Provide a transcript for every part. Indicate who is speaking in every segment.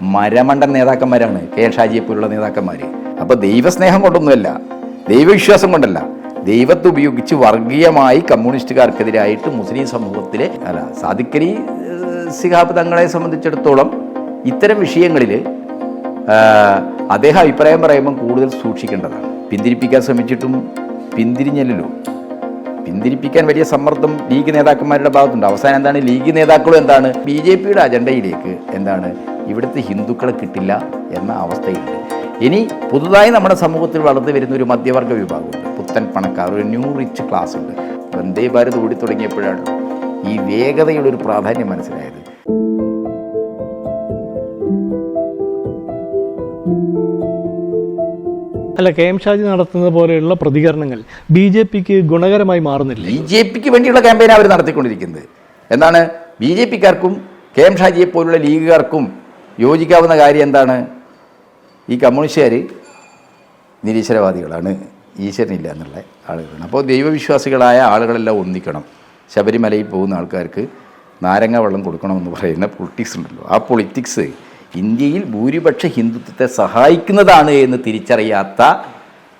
Speaker 1: മരമണ്ടൻ നേതാക്കന്മാരാണ് K N ഷാജിയെ പോലുള്ള നേതാക്കന്മാർ അപ്പോൾ ദൈവസ്നേഹം കൊണ്ടൊന്നുമല്ല ദൈവവിശ്വാസം കൊണ്ടല്ല ദൈവത്തെ ഉപയോഗിച്ച് വർഗീയമായി കമ്മ്യൂണിസ്റ്റുകാർക്കെതിരായിട്ട് മുസ്ലിം സമൂഹത്തിലെ അല്ല സാദിക്കലി സിഹാബ് തങ്ങളെ സംബന്ധിച്ചിടത്തോളം ഇത്തരം വിഷയങ്ങളിൽ അദ്ദേഹം അഭിപ്രായം പറയുമ്പം കൂടുതൽ സൂക്ഷിക്കേണ്ടതാണ്. പിന്തിരിപ്പിക്കാൻ ശ്രമിച്ചിട്ടും പിന്തിരിഞ്ഞല്ലോ പിന്തിരിപ്പിക്കാൻ വലിയ സമ്മർദ്ദം ലീഗ് നേതാക്കന്മാരുടെ ഭാഗത്തുണ്ട്. അവസാനം എന്താണ്? ലീഗ് നേതാക്കളും എന്താണ്? ബി ജെ പിയുടെ അജണ്ടയിലേക്ക് എന്താണ്? ഇവിടുത്തെ ഹിന്ദുക്കളെ കിട്ടില്ല എന്ന അവസ്ഥയുണ്ട്. ഇനി പുതുതായി നമ്മുടെ സമൂഹത്തിൽ വളർന്നു വരുന്ന ഒരു മധ്യവർഗ വിഭാഗമുണ്ട്. പുത്തൻ പണക്കാർ ഒരു ന്യൂ റിച്ച് ക്ലാസ് ഉണ്ട്. വന്ദേ ഭാരത് ഓടി തുടങ്ങിയപ്പോഴാണ് ഈ വേഗതയുടെ ഒരു പ്രാധാന്യം മനസ്സിലായത്.
Speaker 2: അല്ല കെ എം ഷാജി നടത്തുന്നത് പോലെയുള്ള പ്രതികരണങ്ങൾ ബി ജെ പിക്ക് ഗുണകരമായി മാറുന്നില്ല.
Speaker 1: ബി ജെ പിക്ക് വേണ്ടിയുള്ള ക്യാമ്പയിൻ അവർ നടത്തിക്കൊണ്ടിരിക്കുന്നത്. എന്നാണ് ബി ജെ പിക്കാർക്കും കെ എം ഷാജിയെ പോലുള്ള ലീഗുകാർക്കും യോജിക്കാവുന്ന കാര്യം എന്താണ്? ഈ കമ്മ്യൂണിസ്റ്റുകാർ നിരീശ്വരവാദികളാണ്. ഈശ്വരനില്ല എന്നുള്ള ആളുകളാണ്. അപ്പോൾ ദൈവവിശ്വാസികളായ ആളുകളെല്ലാം ഒന്നിക്കണം. ശബരിമലയിൽ പോകുന്ന ആൾക്കാർക്ക് നാരങ്ങ വെള്ളം കൊടുക്കണമെന്ന് പറയുന്ന പൊളിറ്റിക്സ് ഉണ്ടല്ലോ. ആ പൊളിറ്റിക്സ് ഇന്ത്യയിൽ ഭൂരിപക്ഷ ഹിന്ദുത്വത്തെ സഹായിക്കുന്നതാണ് എന്ന് തിരിച്ചറിയാത്ത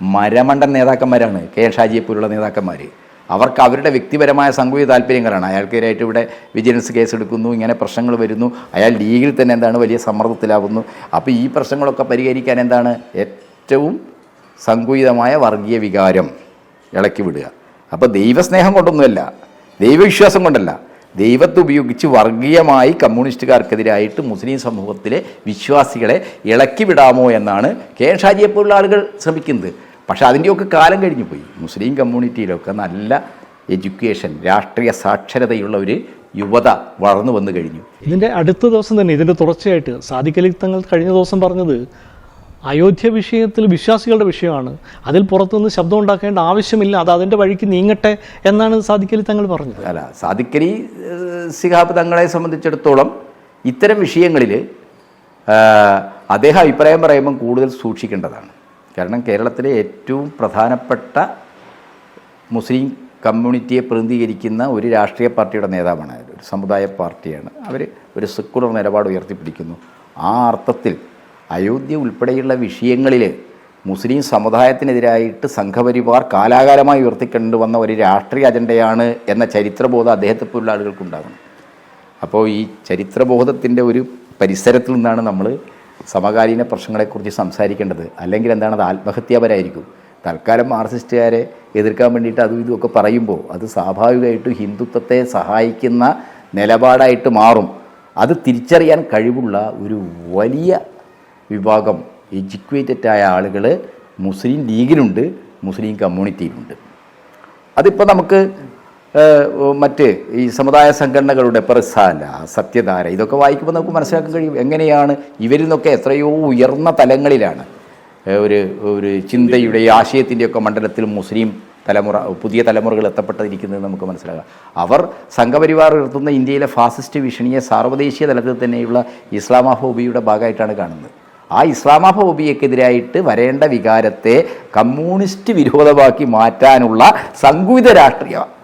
Speaker 1: മരമണ്ടൻ നേതാക്കന്മാരാണ്. കെ ഷാജിയെ പോലുള്ള നേതാക്കന്മാർ അവർക്ക് അവരുടെ വ്യക്തിപരമായ സംഘീയ താല്പര്യങ്ങളാണ്. അയാൾക്കെതിരായിട്ട് ഇവിടെ വിജിലൻസ് കേസ് എടുക്കുന്നു ഇങ്ങനെ പ്രശ്നങ്ങൾ വരുന്നു. അയാൾ ലീഗിൽ തന്നെ എന്താണ് വലിയ സമ്മർദ്ദത്തിലാവുന്നു. അപ്പോൾ ഈ പ്രശ്നങ്ങളൊക്കെ പരിഹരിക്കാൻ എന്താണ് ഏറ്റവും സങ്കുചിതമായ വർഗീയ വികാരം ഇളക്കി വിടുക. അപ്പോൾ ദൈവസ്നേഹം കൊണ്ടൊന്നുമല്ല ദൈവവിശ്വാസം കൊണ്ടല്ല ദൈവത്തെ ഉപയോഗിച്ച് വർഗീയമായി കമ്മ്യൂണിസ്റ്റുകാർക്കെതിരായിട്ട് മുസ്ലിം സമൂഹത്തിലെ വിശ്വാസികളെ ഇളക്കി വിടാമോ എന്നാണ് കെ ഷാജിയെപ്പോലുള്ള ആളുകൾ ശ്രമിക്കുന്നത്. പക്ഷേ അതിന്റെയൊക്കെ കാലം കഴിഞ്ഞു പോയി. മുസ്ലിം കമ്മ്യൂണിറ്റിയിലൊക്കെ നല്ല എഡ്യൂക്കേഷൻ രാഷ്ട്രീയ സാക്ഷരതയുള്ള ഒരു യുവത വളർന്നു വന്നു കഴിഞ്ഞു.
Speaker 2: ഇതിന്റെ അടുത്ത ദിവസം തന്നെ ഇതിന്റെ തുടർച്ചയായിട്ട് സാധിക്കലി തങ്ങൾ കഴിഞ്ഞ ദിവസം പറഞ്ഞത് അയോധ്യ വിഷയത്തിൽ വിശ്വാസികളുടെ വിഷയമാണ്. അതിൽ പുറത്തുനിന്ന് ശബ്ദം ഉണ്ടാക്കേണ്ട ആവശ്യമില്ല അത് അതിന്റെ വഴിക്ക് നീങ്ങട്ടെ എന്നാണ് സാദിഖലി തങ്ങൾ പറഞ്ഞത്.
Speaker 1: അല്ല സാദിക്കലി ഏഹ്, സിഹാബ് തങ്ങളെ സംബന്ധിച്ചിടത്തോളം ഇത്തരം വിഷയങ്ങളിൽ അദ്ദേഹം അഭിപ്രായം പറയുമ്പം കൂടുതൽ സൂക്ഷിക്കേണ്ടതാണ്. കാരണം കേരളത്തിലെ ഏറ്റവും പ്രധാനപ്പെട്ട മുസ്ലിം കമ്മ്യൂണിറ്റിയെ പ്രതിനിധീകരിക്കുന്ന ഒരു രാഷ്ട്രീയ പാർട്ടിയുടെ നേതാവാണ്. ഒരു സമുദായ പാർട്ടിയാണ്. അവർ ഒരു സെക്കുലർ നിലപാട് ഉയർത്തിപ്പിടിക്കുന്നു. ആ അർത്ഥത്തിൽ അയോധ്യ ഉൾപ്പെടെയുള്ള വിഷയങ്ങളിൽ മുസ്ലിം സമുദായത്തിനെതിരായിട്ട് സംഘപരിവാർ കാലാകാലമായി ഉയർത്തിക്കൊണ്ടു വന്ന ഒരു രാഷ്ട്രീയ അജണ്ടയാണ് എന്ന ചരിത്രബോധം അദ്ദേഹത്തെ പോലുള്ള ആളുകൾക്കുണ്ടാകണം അപ്പോൾ ഈ ചരിത്രബോധത്തിന്റെ ഒരു പരിസരത്തിൽ നിന്നാണ് നമ്മൾ സമകാലീന പ്രശ്നങ്ങളെക്കുറിച്ച് സംസാരിക്കേണ്ടത് അല്ലെങ്കിൽ എന്താണ് അത് ആത്മഹത്യാപരായിരിക്കും. തൽക്കാലം മാർക്സിസ്റ്റുകാരെ എതിർക്കാൻ വേണ്ടിയിട്ട് അതും ഇതുമൊക്കെ പറയുമ്പോൾ അത് സ്വാഭാവികമായിട്ടും ഹിന്ദുത്വത്തെ സഹായിക്കുന്ന നിലപാടായിട്ട് മാറും. അത് തിരിച്ചറിയാൻ കഴിവുള്ള ഒരു വലിയ വിഭാഗം എഡ്യൂക്കേറ്റഡ് ആയ ആളുകൾ മുസ്ലിം ലീഗിലുണ്ട് മുസ്ലിം കമ്മ്യൂണിറ്റിയിലുണ്ട്. അതിപ്പോൾ നമുക്ക് മറ്റ് ഈ സമുദായ സംഘടനകളുടെ പ്രസാല സത്യധാര ഇതൊക്കെ വായിക്കുമ്പോൾ നമുക്ക് മനസ്സിലാക്കാൻ കഴിയും. എങ്ങനെയാണ് ഇവരിൽ നിന്നൊക്കെ എത്രയോ ഉയർന്ന തലങ്ങളിലാണ്. ഒരു ഒരു ചിന്തയുടെ ആശയത്തിന്റെയൊക്കെ മണ്ഡലത്തിൽ മുസ്ലിം തലമുറ പുതിയ തലമുറകൾ എത്തപ്പെട്ടിരിക്കുന്നത് നമുക്ക് മനസ്സിലാകാം അവർ സംഘപരിവാർ ഉയർത്തുന്ന ഇന്ത്യയിലെ ഫാസിസ്റ്റ് ഭീഷണിയെ സാർവദേശീയ തലത്തിൽ തന്നെയുള്ള ഇസ്ലാമാഫോബിയുടെ ഭാഗമായിട്ടാണ് കാണുന്നത്. ആ ഇസ്ലാമാഫോബിയക്കെതിരായിട്ട് വരേണ്ട വികാരത്തെ കമ്മ്യൂണിസ്റ്റ് വിരോധമാക്കി മാറ്റാനുള്ള സങ്കുചിത രാഷ്ട്രീയ ക-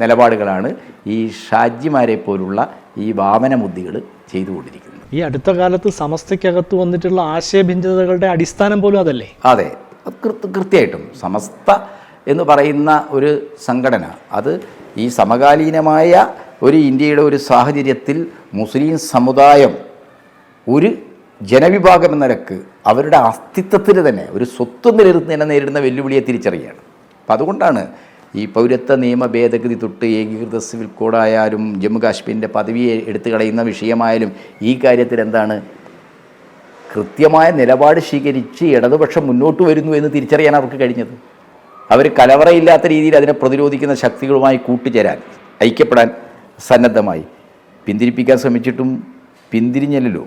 Speaker 1: നിലപാടുകളാണ് ഈ ഷാജിമാരെ പോലുള്ള ഈ വാമനബുദ്ധികൾ ചെയ്തുകൊണ്ടിരിക്കുന്നത്.
Speaker 2: ഈ അടുത്ത കാലത്ത് സമസ്തയ്ക്കകത്ത് വന്നിട്ടുള്ള ആശയഭിന്നതകളുടെ അടിസ്ഥാനം പോലും അതല്ലേ?
Speaker 1: അതെ. കൃത്യമായിട്ടും സമസ്ത എന്ന് പറയുന്ന ഒരു സംഘടന. അത് ഈ സമകാലീനമായ ഒരു ഇന്ത്യയുടെ ഒരു സാഹചര്യത്തിൽ മുസ്ലിം സമുദായം ഒരു ജനവിഭാഗം എന്ന നിലയ്ക്ക് അവരുടെ അസ്തിത്വത്തിന് തന്നെ ഒരു സ്വത്വം നിലനിർത്തുന്നതിനെ നേരിടുന്ന വെല്ലുവിളിയെ തിരിച്ചറിയുകയാണ് അപ്പം അതുകൊണ്ടാണ് ഈ പൗരത്വ നിയമ ഭേദഗതി തൊട്ട് ഏകീകൃത സിവിൽ കോഡായാലും ജമ്മു കാശ്മീരിന്റെ പദവിയെ എടുത്തു കളയുന്ന വിഷയമായാലും ഈ കാര്യത്തിൽ എന്താണ്? കൃത്യമായ നിലപാട് സ്വീകരിച്ച് ഇടതുപക്ഷം മുന്നോട്ട് വരുന്നു എന്ന് തിരിച്ചറിയാൻ അവർക്ക് കഴിഞ്ഞത്. അവർ കലവറയില്ലാത്ത രീതിയിൽ അതിനെ പ്രതിരോധിക്കുന്ന ശക്തികളുമായി കൂട്ടുചേരാൻ ഐക്യപ്പെടാൻ സന്നദ്ധമായി. പിന്തിരിപ്പിക്കാൻ ശ്രമിച്ചിട്ടും പിന്തിരിഞ്ഞല്ലോ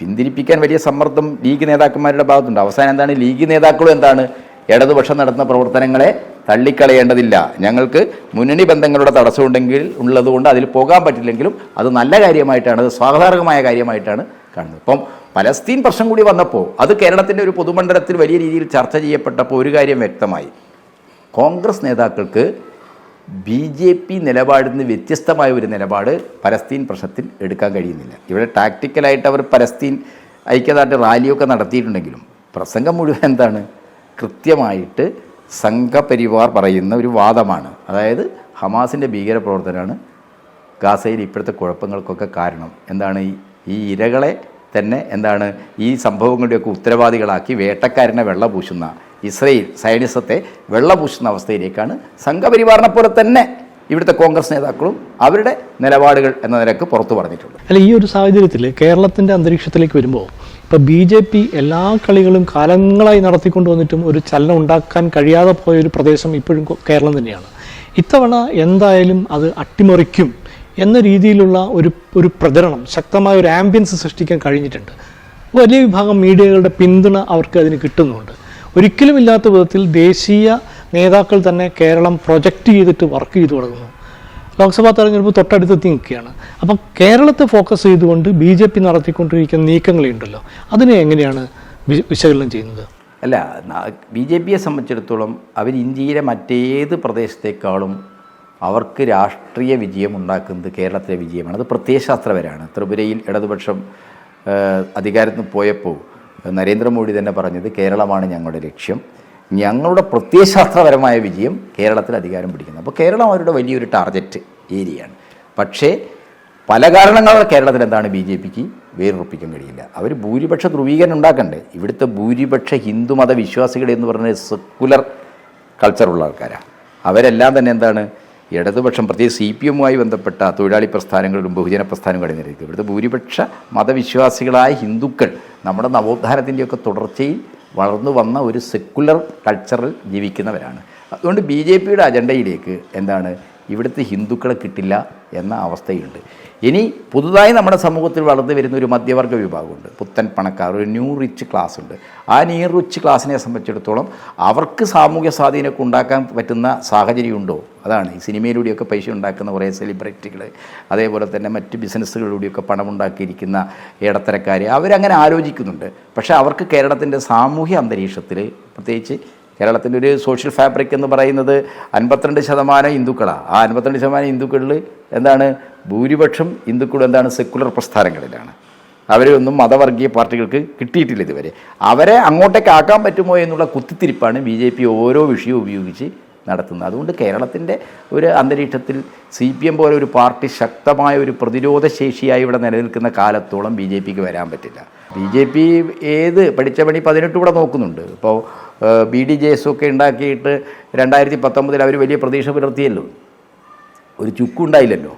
Speaker 1: പിന്തിരിപ്പിക്കാൻ വലിയ സമ്മർദ്ദം ലീഗ് നേതാക്കന്മാരുടെ ഭാഗത്തുണ്ട്. അവസാനം എന്താണ്? ലീഗ് നേതാക്കളും എന്താണ്? ഇടതുപക്ഷം നടത്തുന്ന പ്രവർത്തനങ്ങളെ തള്ളിക്കളയേണ്ടതില്ല. ഞങ്ങൾക്ക് മുന്നണി ബന്ധങ്ങളുടെ തടസ്സമുണ്ടെങ്കിൽ ഉള്ളതുകൊണ്ട് അതിൽ പോകാൻ പറ്റില്ലെങ്കിലും അത് നല്ല കാര്യമായിട്ടാണ് അത് സ്വാഗതാർഹമായ കാര്യമായിട്ടാണ് കാണുന്നത്. ഇപ്പം പലസ്തീൻ പ്രശ്നം കൂടി വന്നപ്പോൾ അത് കേരളത്തിന്റെ ഒരു പൊതുമണ്ഡലത്തിൽ വലിയ രീതിയിൽ ചർച്ച ചെയ്യപ്പെട്ടപ്പോൾ ഒരു കാര്യം വ്യക്തമായി. കോൺഗ്രസ് നേതാക്കൾക്ക് ബി ജെ പി നിലപാടിൽ നിന്ന് വ്യത്യസ്തമായ ഒരു നിലപാട് പലസ്തീൻ പ്രശ്നത്തിൽ എടുക്കാൻ കഴിയുന്നില്ല. ഇവിടെ ടാക്റ്റിക്കലായിട്ട് അവർ പലസ്തീൻ ഐക്യദാർഢ്യ റാലിയൊക്കെ നടത്തിയിട്ടുണ്ടെങ്കിലും പ്രസംഗം മുഴുവൻ എന്താണ്? കൃത്യമായിട്ട് സംഘപരിവാർ പറയുന്ന ഒരു വാദമാണ്. അതായത് ഹമാസിന്റെ ഭീകരപ്രവർത്തനമാണ് ഗാസയിൽ ഇപ്പോഴത്തെ കുഴപ്പങ്ങൾക്കൊക്കെ കാരണം. എന്താണ് ഈ ഇരകളെ തന്നെ എന്താണ് ഈ സംഭവങ്ങളുടെയൊക്കെ ഉത്തരവാദികളാക്കി വേട്ടക്കാരനെ വെള്ള പൂശുന്ന ഇസ്രയേൽ സൈനിസത്തെ വെള്ള പൂശുന്ന അവസ്ഥയിലേക്കാണ് സംഘപരിവാറിനെ പോലെ തന്നെ ഇവിടുത്തെ കോൺഗ്രസ് നേതാക്കളും അവരുടെ നിലപാടുകൾ എന്ന നിലയ്ക്ക് പുറത്തു പറഞ്ഞിട്ടുണ്ട്.
Speaker 2: അല്ല ഈ ഒരു സാഹചര്യത്തിൽ കേരളത്തിന്റെ അന്തരീക്ഷത്തിലേക്ക് വരുമ്പോൾ ഇപ്പോൾ ബി ജെ പി എല്ലാ കളികളും കാലങ്ങളായി നടത്തിക്കൊണ്ടു വന്നിട്ടും ഒരു ചലനം ഉണ്ടാക്കാൻ കഴിയാതെ പോയ ഒരു പ്രദേശം ഇപ്പോഴും കേരളം തന്നെയാണ്. ഇത്തവണ എന്തായാലും അത് അട്ടിമറിക്കും എന്ന രീതിയിലുള്ള ഒരു ഒരു പ്രചരണം ശക്തമായ ഒരു ആംബിയൻസ് സൃഷ്ടിക്കാൻ കഴിഞ്ഞിട്ടുണ്ട്. വലിയ വിഭാഗം മീഡിയകളുടെ പിന്തുണ അവർക്ക് അതിന് കിട്ടുന്നുണ്ട്. ഒരിക്കലും ഇല്ലാത്ത വിധത്തിൽ ദേശീയ നേതാക്കൾ തന്നെ കേരളം പ്രൊജക്റ്റ് ചെയ്തിട്ട് വർക്ക് ചെയ്തു തുടങ്ങുന്നു. ലോക്സഭാ തെരഞ്ഞെടുപ്പ് തൊട്ടടുത്തെത്തി നിൽക്കുകയാണ്. അപ്പം കേരളത്തെ ഫോക്കസ് ചെയ്തുകൊണ്ട് ബി ജെ പി നടത്തിക്കൊണ്ടിരിക്കുന്ന നീക്കങ്ങളുണ്ടല്ലോ അതിനെ എങ്ങനെയാണ് വിശകലനം ചെയ്യുന്നത്?
Speaker 1: അല്ല ബി ജെ പിയെ സംബന്ധിച്ചിടത്തോളം അവർ ഇന്ത്യയിലെ മറ്റേത് പ്രദേശത്തേക്കാളും അവർക്ക് രാഷ്ട്രീയ വിജയം ഉണ്ടാക്കുന്നത് കേരളത്തിലെ വിജയമാണ്. അത് പ്രത്യയശാസ്ത്രപരമാണ്. ത്രിപുരയിൽ ഇടതുപക്ഷം അധികാരത്തിൽ പോയപ്പോൾ നരേന്ദ്രമോദി തന്നെ പറഞ്ഞത് കേരളമാണ് ഞങ്ങളുടെ ലക്ഷ്യം. ഞങ്ങളുടെ പ്രത്യയശാസ്ത്രപരമായ വിജയം കേരളത്തിൽ അധികാരം പിടിക്കുന്നത് അപ്പോൾ കേരളം അവരുടെ വലിയൊരു ടാർഗറ്റ് ഏരിയയാണ്. പക്ഷേ പല കാരണങ്ങളാൽ കേരളത്തിൽ എന്താണ് ബി ജെ പിക്ക് വേറുറപ്പിക്കാൻ കഴിയില്ല. അവർ ഭൂരിപക്ഷ ധ്രുവീകരണം ഉണ്ടാക്കണ്ടേ? ഇവിടുത്തെ ഭൂരിപക്ഷ ഹിന്ദുമത വിശ്വാസികൾ എന്ന് പറഞ്ഞ സെക്കുലർ കൾച്ചറുള്ള ആൾക്കാരാണ് അവരെല്ലാം തന്നെ എന്താണ്? ഇടതുപക്ഷം പ്രത്യേകിച്ച് സി പി എമ്മുമായി ബന്ധപ്പെട്ട തൊഴിലാളി പ്രസ്ഥാനങ്ങളിലും ബഹുജന പ്രസ്ഥാനങ്ങളും നിരക്കും ഇവിടുത്തെ ഭൂരിപക്ഷ മതവിശ്വാസികളായ ഹിന്ദുക്കൾ നമ്മുടെ നവോത്ഥാനത്തിന്റെയൊക്കെ തുടർച്ചയിൽ വളർന്നു വന്ന ഒരു സെക്കുലർ കൾച്ചറിൽ ജീവിക്കുന്നവരാണ്. അതുകൊണ്ട് ബി ജെ പിയുടെ അജണ്ടയിലേക്ക് എന്താണ് ഇവിടുത്തെ ഹിന്ദുക്കളെ കിട്ടില്ല എന്ന അവസ്ഥയുണ്ട്. ഇനി പുതുതായി നമ്മുടെ സമൂഹത്തിൽ വളർന്നു വരുന്ന ഒരു മധ്യവർഗ വിഭാഗമുണ്ട്. പുത്തൻ പണക്കാർ ഒരു ന്യൂ റിച്ച് ക്ലാസ് ഉണ്ട്. ആ ന്യൂ റിച്ച് ക്ലാസ്സിനെ സംബന്ധിച്ചിടത്തോളം അവർക്ക് സാമൂഹ്യ സ്വാധീനമൊക്കെ ഉണ്ടാക്കാൻ പറ്റുന്ന സാഹചര്യമുണ്ടോ? അതാണ്. ഈ സിനിമയിലൂടെയൊക്കെ പൈസ ഉണ്ടാക്കുന്ന കുറേ സെലിബ്രിറ്റികൾ അതേപോലെ തന്നെ മറ്റ് ബിസിനസ്സുകളിലൂടെയൊക്കെ പണമുണ്ടാക്കിയിരിക്കുന്ന ഇടത്തരക്കാർ അവരങ്ങനെ ആലോചിക്കുന്നുണ്ട്. പക്ഷേ അവർക്ക് കേരളത്തിന്റെ സാമൂഹ്യ അന്തരീക്ഷത്തിൽ പ്രത്യേകിച്ച് കേരളത്തിന്റെ ഒരു സോഷ്യൽ ഫാബ്രിക് എന്ന് പറയുന്നത് അൻപത്തിരണ്ട് ശതമാനം ഹിന്ദുക്കളാണ് ആ അൻപത്തിരണ്ട് ശതമാനം ഹിന്ദുക്കളിൽ എന്താണ്? ഭൂരിപക്ഷം ഹിന്ദുക്കളും എന്താണ്? സെക്കുലർ പ്രസ്ഥാനങ്ങളിലാണ്. അവരെ ഒന്നും മതവർഗീയ പാർട്ടികൾക്ക് കിട്ടിയിട്ടില്ല ഇതുവരെ. അവരെ അങ്ങോട്ടേക്ക് ആക്കാൻ പറ്റുമോ എന്നുള്ള കുത്തിത്തിരിപ്പാണ് ബി ജെ പി ഓരോ വിഷയവും ഉപയോഗിച്ച് നടത്തുന്നത്. അതുകൊണ്ട് കേരളത്തിന്റെ ഒരു അന്തരീക്ഷത്തിൽ സി പി എം പോലെ ഒരു പാർട്ടി ശക്തമായ ഒരു പ്രതിരോധ ശേഷിയായി ഇവിടെ നിലനിൽക്കുന്ന കാലത്തോളം ബി ജെ പിക്ക് വരാൻ പറ്റില്ല. ബി ജെ പി ഏത് പഠിച്ച പണി പതിനെട്ട് കൂടെ നോക്കുന്നുണ്ട്. ഇപ്പോൾ ബി ഡി ജെ എസ് ഒക്കെ ഉണ്ടാക്കിയിട്ട് രണ്ടായിരത്തി പത്തൊമ്പതിൽ അവർ വലിയ പ്രതീക്ഷ പുലർത്തിയല്ലോ. ഒരു ചുക്കുണ്ടായില്ലല്ലോ.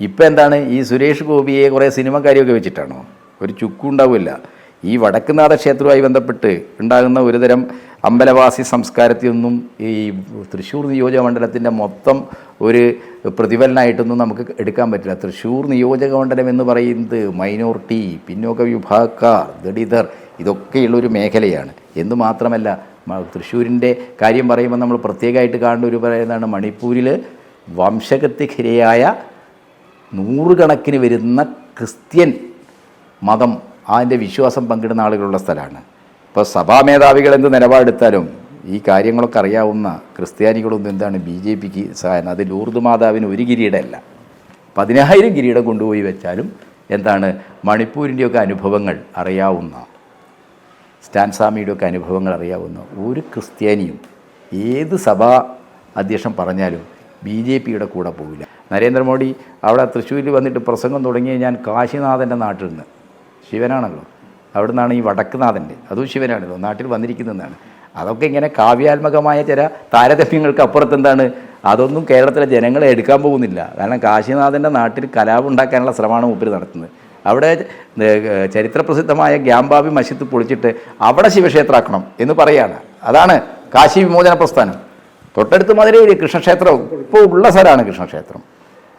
Speaker 1: ഇപ്പം എന്താണ്? ഈ സുരേഷ് ഗോപിയെ കുറേ സിനിമക്കാരിയൊക്കെ വെച്ചിട്ടാണോ? ഒരു ചുക്കുണ്ടാവില്ല ഈ വടക്കുനാഥ ക്ഷേത്രവുമായി ബന്ധപ്പെട്ട് ഉണ്ടാകുന്ന ഒരുതരം അമ്പലവാസി സംസ്കാരത്തിലൊന്നും ഈ തൃശ്ശൂർ നിയോജക മണ്ഡലത്തിന്റെ മൊത്തം ഒരു പ്രതിഫലനായിട്ടൊന്നും നമുക്ക് എടുക്കാൻ പറ്റില്ല. തൃശ്ശൂർ നിയോജക മണ്ഡലം എന്ന് പറയുന്നത് മൈനോറിറ്റി പിന്നോക്ക വിഭാഗക്കാർ ദളിതർ ഇതൊക്കെയുള്ളൊരു മേഖലയാണ്. എന്ന് മാത്രമല്ല തൃശ്ശൂരിന്റെ കാര്യം പറയുമ്പോൾ നമ്മൾ പ്രത്യേകമായിട്ട് കാണേണ്ട ഒരു പറയുന്നതാണ് മണിപ്പൂരിൽ വംശഗത്യക്കിരയായ നൂറുകണക്കിന് വരുന്ന ക്രിസ്ത്യൻ മതം അതിന്റെ വിശ്വാസം പങ്കിടുന്ന ആളുകളുള്ള സ്ഥലമാണ്. ഇപ്പോൾ സഭാ മേധാവികൾ എന്ത് നിലപാടെടുത്താലും ഈ കാര്യങ്ങളൊക്കെ അറിയാവുന്ന ക്രിസ്ത്യാനികളൊന്നും എന്താണ് ബി ജെ പിക്ക് സഹായം അത് ലൂർദ് മാതാവിന് ഒരു കിരീടമല്ല. പതിനായിരം കിരീടം കൊണ്ടുപോയി വെച്ചാലും എന്താണ് മണിപ്പൂരിന്റെയൊക്കെ അനുഭവങ്ങൾ അറിയാവുന്ന സ്റ്റാൻ സ്വാമിയുടെയൊക്കെ അനുഭവങ്ങൾ അറിയാവുന്ന ഒരു ക്രിസ്ത്യാനിയും ഏത് സഭാ അധ്യക്ഷൻ പറഞ്ഞാലും ബി ജെ പിയുടെ കൂടെ പോവില്ല. നരേന്ദ്രമോദി അവിടെ തൃശ്ശൂരിൽ വന്നിട്ട് പ്രസംഗം തുടങ്ങിയ ഞാൻ കാശിനാഥന്റെ നാട്ടിൽ നിന്ന്. ശിവനാണല്ലോ. അവിടെ നിന്നാണ് ഈ വടക്കുനാഥന്റെ. അതും ശിവനാണല്ലോ. നാട്ടിൽ വന്നിരിക്കുന്നതെന്നാണ് അതൊക്കെ ഇങ്ങനെ കാവ്യാത്മകമായ ചില താരതമ്യങ്ങൾക്ക് അപ്പുറത്ത് എന്താണ് അതൊന്നും കേരളത്തിലെ ജനങ്ങളെ എടുക്കാൻ പോകുന്നില്ല. കാരണം കാശിനാഥന്റെ നാട്ടിൽ കലാപം ഉണ്ടാക്കാനുള്ള ശ്രമമാണ് ഉപരി നടത്തുന്നത്. അവിടെ ചരിത്രപ്രസിദ്ധമായ ഗ്യാംബാബി മസ്ജിദ് പൊളിച്ചിട്ട് അവിടെ ശിവക്ഷേത്രമാക്കണം എന്ന് പറയാണ്. അതാണ് കാശി വിമോചന പ്രസ്ഥാനം. തൊട്ടടുത്ത് മധുരയിൽ കൃഷ്ണക്ഷേത്രം ഇപ്പോൾ ഉള്ള സ്ഥലമാണ് കൃഷ്ണക്ഷേത്രം.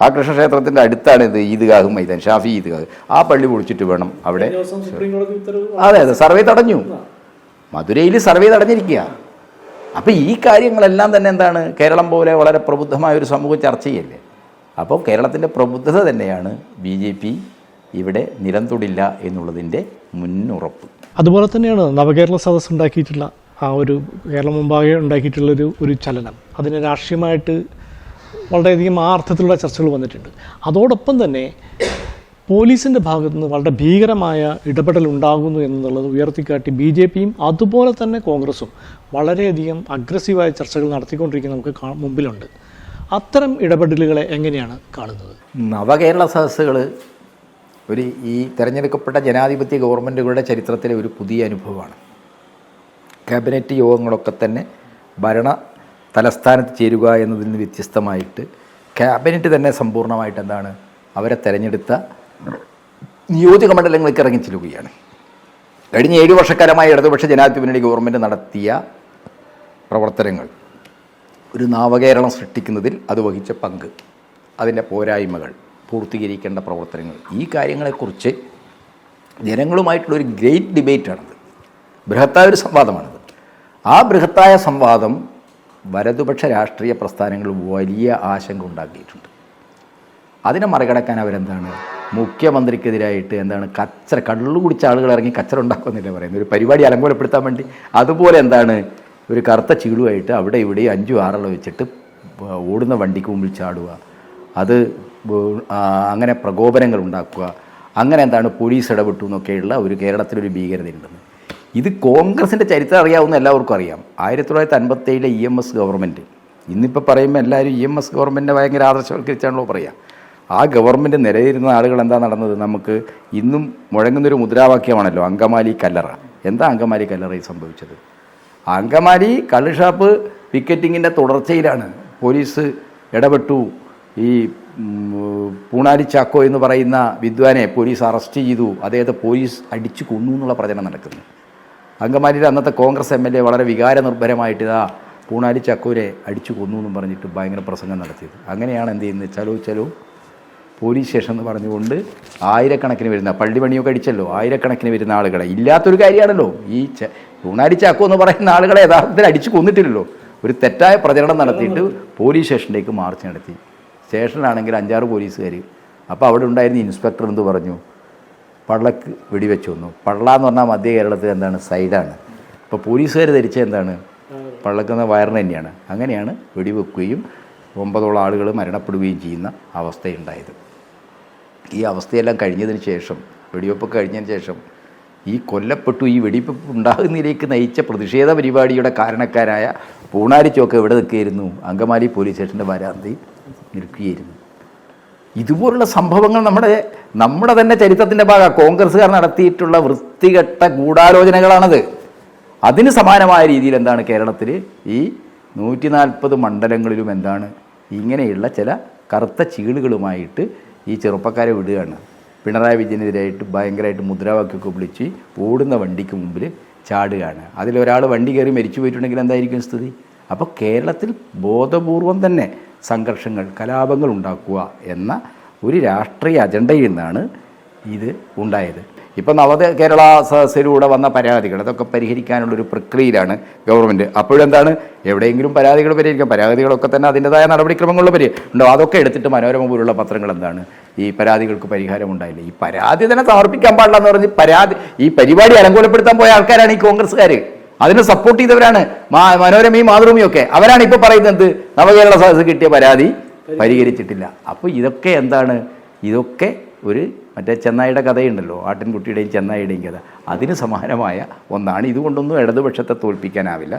Speaker 1: ആ കൃഷ്ണക്ഷേത്രത്തിന്റെ അടുത്താണ് ഇത് ഈദ്ഗാഹ് മൈതാൻ ഷാഫി ഈദ്ഗാഹ്. ആ പള്ളി പൊളിച്ചിട്ട് വേണം അവിടെ അതെ അതെ സർവേ തടഞ്ഞു. മധുരയിൽ സർവേ തടഞ്ഞിരിക്കുക. അപ്പോൾ ഈ കാര്യങ്ങളെല്ലാം തന്നെ എന്താണ്? കേരളം പോലെ വളരെ പ്രബുദ്ധമായ ഒരു സമൂഹം ചർച്ച ചെയ്യല്ലേ അപ്പോൾ കേരളത്തിന്റെ പ്രബുദ്ധത തന്നെയാണ് ബി ജെ പി ഇവിടെ നിലം തൊടില്ല എന്നുള്ളതിന്റെ മുന്നുറപ്പ്.
Speaker 2: അതുപോലെ തന്നെയാണ് നവകേരള സദസ് ഉണ്ടാക്കിയിട്ടുള്ള ആ ഒരു കേരളം മുമ്പാകെ ഉണ്ടാക്കിയിട്ടുള്ളൊരു ഒരു ചലനം. അതിന് രാഷ്ട്രീയമായിട്ട് വളരെയധികം ആ അർത്ഥത്തിലുള്ള ചർച്ചകൾ വന്നിട്ടുണ്ട്. അതോടൊപ്പം തന്നെ പോലീസിന്റെ ഭാഗത്തു നിന്ന് വളരെ ഭീകരമായ ഇടപെടൽ ഉണ്ടാകുന്നു എന്നുള്ളത് ഉയർത്തിക്കാട്ടി ബി ജെ പിയും അതുപോലെ തന്നെ കോൺഗ്രസും വളരെയധികം അഗ്രസീവായ ചർച്ചകൾ നടത്തിക്കൊണ്ടിരിക്കുന്ന നമുക്ക് മുമ്പിലുണ്ട്. അത്തരം ഇടപെടലുകളെ എങ്ങനെയാണ് കാണുന്നത്?
Speaker 1: നവകേരള സദസ്സുകൾ ഒരു ഈ തിരഞ്ഞെടുക്കപ്പെട്ട ജനാധിപത്യ ഗവൺമെന്റുകളുടെ ചരിത്രത്തിലെ ഒരു പുതിയ അനുഭവമാണ്. ക്യാബിനറ്റ് യോഗങ്ങളൊക്കെ തന്നെ ഭരണ തലസ്ഥാനത്ത് ചേരുക എന്നതിൽ നിന്ന് വ്യത്യസ്തമായിട്ട് ക്യാബിനറ്റ് തന്നെ സമ്പൂർണമായിട്ട് എന്താണ് അവരെ തിരഞ്ഞെടുത്ത നിയോജക മണ്ഡലങ്ങൾക്ക് ഇറങ്ങിച്ചെല്ലുകയാണ് കഴിഞ്ഞ ഏഴ് വർഷക്കാലമായി ഇടതുപക്ഷ ജനാധിപത്യ മുന്നണി ഗവൺമെന്റ് നടത്തിയ പ്രവർത്തനങ്ങൾ ഒരു നവകേരളം സൃഷ്ടിക്കുന്നതിൽ അത് വഹിച്ച പങ്ക് അതിന്റെ പോരായ്മകൾ. പൂർത്തീകരിക്കേണ്ട പ്രവർത്തനങ്ങൾ. ഈ കാര്യങ്ങളെക്കുറിച്ച് ജനങ്ങളുമായിട്ടുള്ളൊരു ഗ്രേറ്റ് ഡിബേറ്റാണത് ബൃഹത്തായ ഒരു സംവാദമാണത്. ആ ബൃഹത്തായ സംവാദം വലതുപക്ഷ രാഷ്ട്രീയ പ്രസ്ഥാനങ്ങൾ വലിയ ആശങ്ക ഉണ്ടാക്കിയിട്ടുണ്ട്. അതിനെ മറികടക്കാൻ അവരെന്താണ്? മുഖ്യമന്ത്രിക്കെതിരായിട്ട് എന്താണ് കച്ചറ കള്ളു കുടിച്ച ആളുകൾ ഇറങ്ങി കച്ചറ ഉണ്ടാക്കുന്നില്ല പറയുന്നത്? ഒരു പരിപാടി അലങ്കോലപ്പെടുത്താൻ വേണ്ടി. അതുപോലെ എന്താണ്? ഒരു കറുത്ത ചീളുമായിട്ട് അവിടെ ഇവിടെ അഞ്ചും ആറുള്ള വെച്ചിട്ട് ഓടുന്ന വണ്ടിക്ക് മുമ്പിൽ ചാടുക. അത് അങ്ങനെ പ്രകോപനങ്ങൾ ഉണ്ടാക്കുക അങ്ങനെ എന്താണ് പോലീസ് ഇടപെട്ടു എന്നൊക്കെയുള്ള ഒരു കേരളത്തിലൊരു ഭീകരതയുണ്ടെന്ന്. ഇത് കോൺഗ്രസിന്റെ ചരിത്രം അറിയാവുന്ന എല്ലാവർക്കും അറിയാം. ആയിരത്തി തൊള്ളായിരത്തി അൻപത്തേഴിലെ ഇ എം എസ് ഗവൺമെന്റ് ഇന്നിപ്പോൾ പറയുമ്പോൾ എല്ലാവരും ഇ എം എസ് ഗവൺമെന്റിനെ ഭയങ്കര ആദർശവൽക്കരിച്ചാണല്ലോ പറയുക ആ ഗവൺമെന്റ് നിലയിരുന്ന ആളുകൾ എന്താ നടന്നത്? നമുക്ക് ഇന്നും മുഴങ്ങുന്നൊരു മുദ്രാവാക്യമാണല്ലോ അങ്കമാലി കല്ലറ. എന്താ അങ്കമാലി കല്ലറയിൽ സംഭവിച്ചത്? അങ്കമാലി കള്ളുഷാപ്പ് വിക്കറ്റിങ്ങിന്റെ തുടർച്ചയിലാണ് പോലീസ് ഇടപെട്ടു. ഈ പൂണാരി ചാക്കോ എന്ന് പറയുന്ന വിദ്വാനെ പോലീസ് അറസ്റ്റ് ചെയ്തു. അദ്ദേഹത്തെ പോലീസ് അടിച്ചു കൊന്നു എന്നുള്ള പ്രചരണം നടക്കുന്നു. അങ്കമാലിയിലെ അന്നത്തെ കോൺഗ്രസ് എം എൽ എ വളരെ വികാരനിർഭരമായിട്ട് ഇതാ പൂണാരി ചാക്കോരെ അടിച്ചു കൊന്നു എന്നും പറഞ്ഞിട്ട് ഭയങ്കര പ്രസംഗം നടത്തിയത്. അങ്ങനെയാണ് എന്ത് ചെയ്യുന്നത്? ചലോ ചലോ. പോലീസ് സ്റ്റേഷൻ എന്ന് പറഞ്ഞുകൊണ്ട് ആയിരക്കണക്കിന് വരുന്ന പള്ളി പണിയൊക്കെ അടിച്ചല്ലോ. ആയിരക്കണക്കിന് വരുന്ന ആളുകളെ. ഇല്ലാത്തൊരു കാര്യമാണല്ലോ. ഈ പൂണാരി ചാക്കോ എന്ന് പറയുന്ന ആളുകളെ യഥാർത്ഥത്തിൽ അടിച്ചു കൊന്നിട്ടില്ലല്ലോ. ഒരു തെറ്റായ പ്രചരണം നടത്തിയിട്ട് പോലീസ് സ്റ്റേഷനിലേക്ക് മാർച്ച് നടത്തി. സ്റ്റേഷനിലാണെങ്കിൽ അഞ്ചാറ് പോലീസുകാർ അപ്പോൾ അവിടെ ഉണ്ടായിരുന്ന ഇൻസ്പെക്ടർ എന്ത് പറഞ്ഞു? പള്ളക്ക് വെടിവെച്ച് വന്നു. പള്ള എന്ന് പറഞ്ഞാൽ മധ്യ കേരളത്തിൽ എന്താണ്? സൈഡാണ്. അപ്പോൾ പോലീസുകാർ ധരിച്ച എന്താണ്? പള്ളക്കുന്ന വയറിന് തന്നെയാണ്. അങ്ങനെയാണ് വെടിവെക്കുകയും ഒമ്പതോളം ആളുകൾ മരണപ്പെടുകയും ചെയ്യുന്ന അവസ്ഥയുണ്ടായത്. ഈ അവസ്ഥയെല്ലാം കഴിഞ്ഞതിന് ശേഷം വെടിവെപ്പ് കഴിഞ്ഞതിന് ശേഷം ഈ കൊല്ലപ്പെട്ടു ഈ വെടിവെപ്പ് ഉണ്ടാകുന്നതിലേക്ക് നയിച്ച പ്രതിഷേധ പരിപാടിയുടെ കാരണക്കാരായ പൂണാരിച്ചോക്ക് എവിടെ നിൽക്കുകയായിരുന്നു? അങ്കമാലി പോലീസ് സ്റ്റേഷന്റെ വരാന്തയിൽ നിൽക്കുകയായിരുന്നു. ഇതുപോലുള്ള സംഭവങ്ങൾ നമ്മുടെ നമ്മുടെ തന്നെ ചരിത്രത്തിന്റെ ഭാഗമാണ്. കോൺഗ്രസ്സുകാർ നടത്തിയിട്ടുള്ള വൃത്തികെട്ട ഗൂഢാലോചനകളാണത്. അതിന് സമാനമായ രീതിയിൽ എന്താണ് കേരളത്തിൽ ഈ നൂറ്റി നാൽപ്പത് മണ്ഡലങ്ങളിലും എന്താണ് ഇങ്ങനെയുള്ള ചില കറുത്ത ചീളുകളുമായിട്ട് ഈ ചെറുപ്പക്കാരെ വിടുകയാണ്. പിണറായി വിജയനെതിരായിട്ട് ഭയങ്കരമായിട്ട് മുദ്രാവാക്യമൊക്കെ വിളിച്ച് ഓടുന്ന വണ്ടിക്ക് മുമ്പിൽ ചാടുകയാണ്. അതിലൊരാൾ വണ്ടി കയറി മരിച്ചു പോയിട്ടുണ്ടെങ്കിൽ എന്തായിരിക്കും സ്ഥിതി? അപ്പോൾ കേരളത്തിൽ ബോധപൂർവം തന്നെ സംഘർഷങ്ങൾ കലാപങ്ങൾ ഉണ്ടാക്കുക എന്ന ഒരു രാഷ്ട്രീയ അജണ്ടയിൽ നിന്നാണ് ഇത് ഉണ്ടായത്. ഇപ്പം നവ കേരള സദസ്സിലൂടെ വന്ന പരാതികൾ അതൊക്കെ പരിഹരിക്കാനുള്ളൊരു പ്രക്രിയയിലാണ് ഗവൺമെന്റ് അപ്പോഴെന്താണ് എവിടെയെങ്കിലും പരാതികൾ പരിഹരിക്കാം. പരാതികളൊക്കെ തന്നെ അതിന്റെതായ നടപടിക്രമങ്ങളിൽ പരി ഉണ്ടോ അതൊക്കെ എടുത്തിട്ട് മനോരമ പോലുള്ള പത്രങ്ങൾ എന്താണ്? ഈ പരാതികൾക്ക് പരിഹാരം ഉണ്ടായില്ല? ഈ പരാതി തന്നെ സമർപ്പിക്കാൻ പാടില്ല എന്ന് പറഞ്ഞ് പരാതി ഈ പരിപാടി അലങ്കോലപ്പെടുത്താൻ പോയ ആൾക്കാരാണ് ഈ കോൺഗ്രസ്സുകാർ അതിനെ സപ്പോർട്ട് ചെയ്തവരാണ് മനോരമ മനോരമയും മാതൃഭൂമിയൊക്കെ അവരാണ് ഇപ്പോൾ പറയുന്നത് നവകേരള സദസ് കിട്ടിയ പരാതി പരിഹരിച്ചിട്ടില്ല. അപ്പോൾ ഇതൊക്കെ എന്താണ്? ഇതൊക്കെ ഒരു മറ്റേ ചെന്നായിയുടെ കഥയുണ്ടല്ലോ ആട്ടിൻകുട്ടിയുടെയും ചെന്നായിയുടെയും കഥ. അതിന് സമാനമായ ഒന്നാണ്. ഇതുകൊണ്ടൊന്നും ഇടതുപക്ഷത്തെ തോൽപ്പിക്കാനാവില്ല.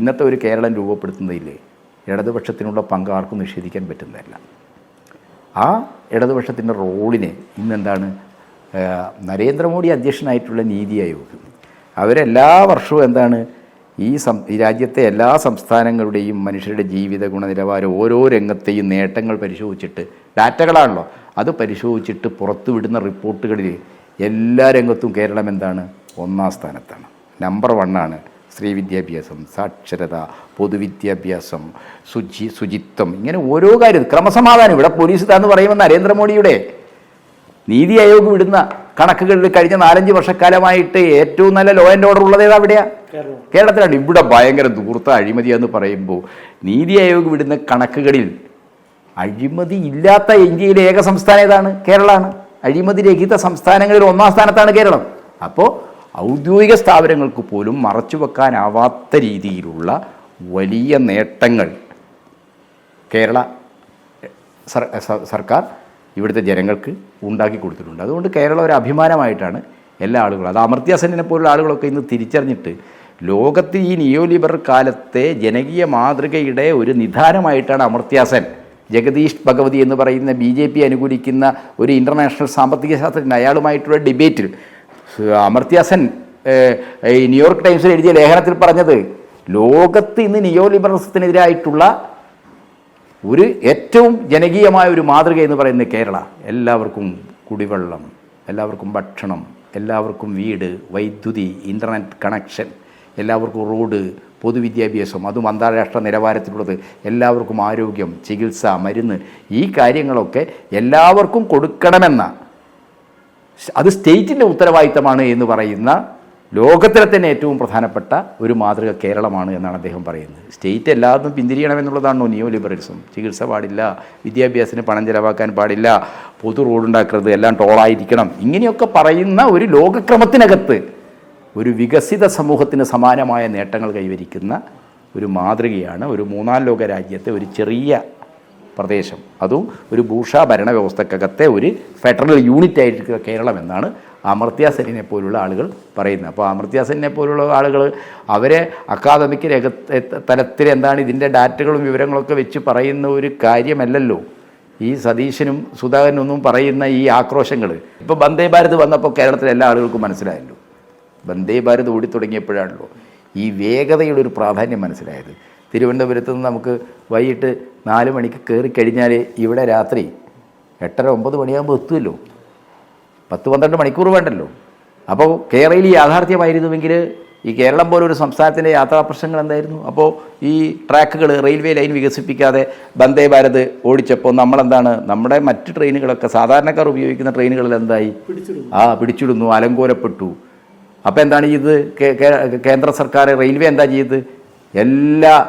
Speaker 1: ഇന്നത്തെ ഒരു കേരളം രൂപപ്പെടുത്തുന്നതില്ലേ ഇടതുപക്ഷത്തിനുള്ള പങ്ക് ആർക്കും നിഷേധിക്കാൻ പറ്റുന്നതല്ല. ആ ഇടതുപക്ഷത്തിന്റെ റോളിനെ ഇന്നെന്താണ് നരേന്ദ്രമോദി അധ്യക്ഷനായിട്ടുള്ള നീതി ആയോഗ്. അവരെല്ലാ വർഷവും എന്താണ് ഈ സം രാജ്യത്തെ എല്ലാ സംസ്ഥാനങ്ങളുടെയും മനുഷ്യരുടെ ജീവിത ഗുണനിലവാരം ഓരോ രംഗത്തെയും നേട്ടങ്ങൾ പരിശോധിച്ചിട്ട് ഡാറ്റകളാണല്ലോ അത് പരിശോധിച്ചിട്ട് പുറത്തുവിടുന്ന റിപ്പോർട്ടുകളിൽ എല്ലാ രംഗത്തും കേരളം എന്താണ് ഒന്നാം സ്ഥാനത്താണ്. നമ്പർ വണ്ണാണ്. സ്ത്രീ വിദ്യാഭ്യാസം സാക്ഷരത പൊതുവിദ്യാഭ്യാസം ശുചി ശുചിത്വം ഇങ്ങനെ ഓരോ കാര്യം ക്രമസമാധാനം. ഇവിടെ പോലീസ് താന്ന് പറയുമ്പോൾ നരേന്ദ്രമോദിയുടെ നീതി ആയോഗ് വിടുന്ന കണക്കുകളിൽ കഴിഞ്ഞ നാലഞ്ച് വർഷക്കാലമായിട്ട് ഏറ്റവും നല്ല ലോ ആൻഡ് ഓർഡർ ഉള്ളത് ഏതാ അവിടെയാ? കേരളത്തിലാണ്. ഇവിടെ ഭയങ്കര ദൂർത്ത അഴിമതിയെന്ന് പറയുമ്പോൾ നീതി ആയോഗ് വിടുന്ന കണക്കുകളിൽ അഴിമതി ഇല്ലാത്ത ഇന്ത്യയിലെ ഏക സംസ്ഥാനം ഏതാണ്? കേരളമാണ്. അഴിമതി രഹിത സംസ്ഥാനങ്ങളിൽ ഒന്നാം സ്ഥാനത്താണ് കേരളം. അപ്പോൾ ഔദ്യോഗിക സ്ഥാപനങ്ങൾക്ക് പോലും മറച്ചു വെക്കാനാവാത്ത രീതിയിലുള്ള വലിയ നേട്ടങ്ങൾ കേരള സർ- സർക്കാർ ഇവിടുത്തെ ജനങ്ങൾക്ക് ഉണ്ടാക്കി കൊടുത്തിട്ടുണ്ട്. അതുകൊണ്ട് കേരളം ഒരു അഭിമാനമായിട്ടാണ് എല്ലാ ആളുകളും. അത് അമർത്യാസനെ പോലുള്ള ആളുകളൊക്കെ ഇന്ന് തിരിച്ചറിഞ്ഞിട്ട് ലോകത്ത് ഈ നിയോ ലിബറൽ കാലത്തെ ജനകീയ മാതൃകയുടെ ഒരു നിധാനമായിട്ടാണ് അമർത്യാസൻ ജഗദീഷ് ഭഗവതി എന്ന് പറയുന്ന ബി ജെ പി അനുകൂലിക്കുന്ന ഒരു ഇന്റർനാഷണൽ സാമ്പത്തിക ശാസ്ത്രജ്ഞൻ. അയാളുമായിട്ടുള്ള ഡിബേറ്റിൽ അമർത്യാസൻ ഈ ന്യൂയോർക്ക് ടൈംസിൽ എഴുതിയ ലേഖനത്തിൽ പറഞ്ഞത് ലോകത്ത് ഇന്ന് നിയോ ലിബറലിസത്തിനെതിരായിട്ടുള്ള ഒരു ഏറ്റവും ജനകീയമായ ഒരു മാതൃക എന്ന് പറയുന്നത് കേരള. എല്ലാവർക്കും കുടിവെള്ളം എല്ലാവർക്കും ഭക്ഷണം എല്ലാവർക്കും വീട് വൈദ്യുതി ഇന്റർനെറ്റ് കണക്ഷൻ എല്ലാവർക്കും റോഡ് പൊതുവിദ്യാഭ്യാസം അതും അന്താരാഷ്ട്ര നിലവാരത്തിലുള്ളത് എല്ലാവർക്കും ആരോഗ്യം ചികിത്സ മരുന്ന് ഈ കാര്യങ്ങളൊക്കെ എല്ലാവർക്കും കൊടുക്കണമെന്ന അത് സ്റ്റേറ്റിന്റെ ഉത്തരവാദിത്തമാണ് എന്ന് പറയുന്ന ലോകത്തിലെ തന്നെ ഏറ്റവും പ്രധാനപ്പെട്ട ഒരു മാതൃക കേരളമാണ് എന്നാണ് അദ്ദേഹം പറയുന്നത്. സ്റ്റേറ്റ് എല്ലാതും പിന്തിരിയണമെന്നുള്ളതാണോ നിയോ ലിബറലിസം ചികിത്സ പാടില്ല വിദ്യാഭ്യാസത്തിന് പണം ചിലവാക്കാൻ പാടില്ല പൊതു റോഡുണ്ടാക്കരുത് എല്ലാം ടോളായിരിക്കണം. ഇങ്ങനെയൊക്കെ പറയുന്ന ഒരു ലോകക്രമത്തിനകത്ത് ഒരു വികസിത സമൂഹത്തിന് സമാനമായ നേട്ടങ്ങൾ കൈവരിക്കുന്ന ഒരു മാതൃകയാണ് ഒരു മൂന്നാം ലോക രാജ്യത്തെ ഒരു ചെറിയ പ്രദേശം. അതും ഒരു ഭൂഷാ ഭരണ വ്യവസ്ഥക്കകത്തെ ഒരു ഫെഡറൽ യൂണിറ്റ് ആയിരിക്കുക കേരളം എന്നാണ് അമർത്യ സെന്നിനെ പോലുള്ള ആളുകൾ പറയുന്നത്. അപ്പോൾ അമർത്യ സെന്നിനെ പോലുള്ള ആളുകൾ അവരെ അക്കാദമിക് രഹ തലത്തിൽ എന്താണ് ഇതിന്റെ ഡാറ്റകളും വിവരങ്ങളൊക്കെ വെച്ച് പറയുന്ന ഒരു കാര്യമല്ലല്ലോ. ഈ സതീശനും സുധാകരനും ഒന്നും പറയുന്ന ഈ ആക്രോശങ്ങൾ. ഇപ്പോൾ വന്ദേ ഭാരത് വന്നപ്പോൾ കേരളത്തിലെ എല്ലാ ആളുകൾക്കും മനസ്സിലായല്ലോ. വന്ദേ ഭാരത് ഓടിത്തുടങ്ങിയപ്പോഴാണല്ലോ ഈ വേഗതയുടെ ഒരു പ്രാധാന്യം മനസ്സിലായത്. തിരുവനന്തപുരത്ത് നിന്ന് നമുക്ക് വൈകിട്ട് നാല് മണിക്ക് കയറി കഴിഞ്ഞാൽ ഇവിടെ രാത്രി എട്ടര ഒമ്പത് മണിയാകുമ്പോൾ എത്തുമല്ലോ. പത്ത് പന്ത്രണ്ട് മണിക്കൂർ വേണ്ടല്ലോ. അപ്പോൾ കേരളയിൽ യാഥാർത്ഥ്യമായിരുന്നുവെങ്കിൽ ഈ കേരളം പോലൊരു സംസ്ഥാനത്തിന്റെ യാത്രാ പ്രശ്നങ്ങൾ എന്തായിരുന്നു? അപ്പോൾ ഈ ട്രാക്കുകൾ റെയിൽവേ ലൈൻ വികസിപ്പിക്കാതെ വന്ദേ ഭാരത് ഓടിച്ചപ്പോൾ നമ്മളെന്താണ്? നമ്മുടെ മറ്റ് ട്രെയിനുകളൊക്കെ സാധാരണക്കാർ ഉപയോഗിക്കുന്ന ട്രെയിനുകളിൽ എന്തായി? ആ പിടിച്ചിടുന്നു അലങ്കോലപ്പെട്ടു. അപ്പോൾ എന്താണ് ചെയ്തത്? കേ- കേന്ദ്ര സർക്കാർ റെയിൽവേ എന്താ ചെയ്തത്? എല്ലാ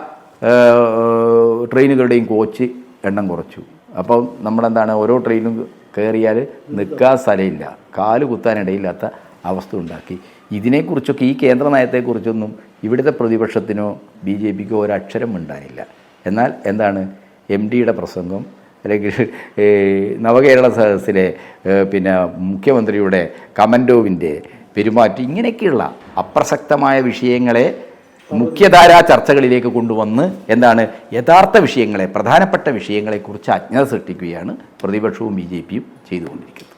Speaker 1: ട്രെയിനുകളുടെയും കോച്ച് എണ്ണം കുറച്ചു. അപ്പം നമ്മളെന്താണ് ഓരോ ട്രെയിനും കയറിയാൽ നിൽക്കാൻ സ്ഥലമില്ല. കാൽ കുത്താനിടയില്ലാത്ത അവസ്ഥ ഉണ്ടാക്കി. ഇതിനെക്കുറിച്ചൊക്കെ ഈ കേന്ദ്ര നയത്തെക്കുറിച്ചൊന്നും ഇവിടുത്തെ പ്രതിപക്ഷത്തിനോ ബി ജെ പിക്കോ ഒരക്ഷരം ഉണ്ടായില്ല എന്നാൽ എന്താണ് എം ഡിയുടെ പ്രസംഗം അല്ലെങ്കിൽ നവകേരള സദസ്സിലെ പിന്നെ മുഖ്യമന്ത്രിയുടെ കമൻഡോവിന്റെ പെരുമാറ്റം ഇങ്ങനെയൊക്കെയുള്ള അപ്രസക്തമായ വിഷയങ്ങളെ മുഖ്യധാരാ ചർച്ചകളിലേക്ക് കൊണ്ടുവന്ന് എന്താണ് യഥാർത്ഥ വിഷയങ്ങളെ പ്രധാനപ്പെട്ട വിഷയങ്ങളെക്കുറിച്ച് അജ്ഞത സൃഷ്ടിക്കുകയാണ് പ്രതിപക്ഷവും ബി ജെ പിയും ചെയ്തുകൊണ്ടിരിക്കുന്നത്.